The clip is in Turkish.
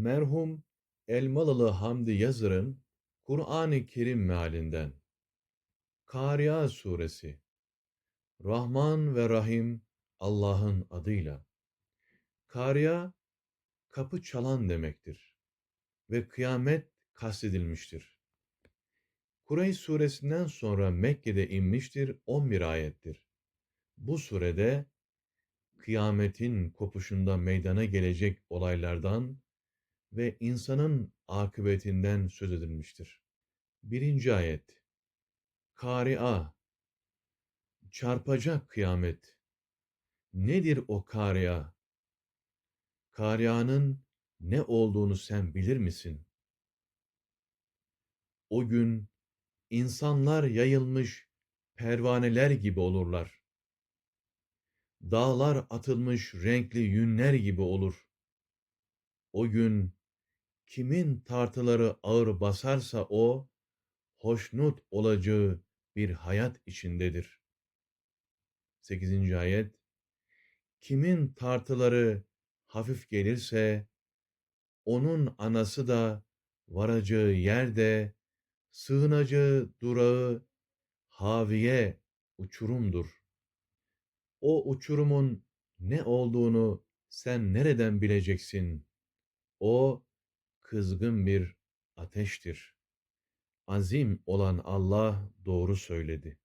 Merhum Elmalılı Hamdi Yazır'ın Kur'an-ı Kerim mealinden Kariya Suresi Rahman ve Rahim Allah'ın adıyla. Kariya, kapı çalan demektir ve kıyamet kastedilmiştir. Kureyş suresinden sonra Mekke'de inmiştir 11 ayettir. Bu surede kıyametin kopuşunda meydana gelecek olaylardan ve insanın akıbetinden söz edilmiştir. Birinci ayet Kari'a Çarpacak kıyamet. Nedir o kari'a? Karia'nın ne olduğunu sen bilir misin? O gün insanlar yayılmış pervaneler gibi olurlar. Dağlar atılmış renkli yünler gibi olur. O gün kimin tartıları ağır basarsa o, hoşnut olacağı bir hayat içindedir. 8. ayet Kimin tartıları hafif gelirse, onun anası da, varacağı yerde, sığınacağı durağı, haviye uçurumdur. O uçurumun ne olduğunu sen nereden bileceksin? O, kızgın bir ateştir. Azim olan Allah doğru söyledi.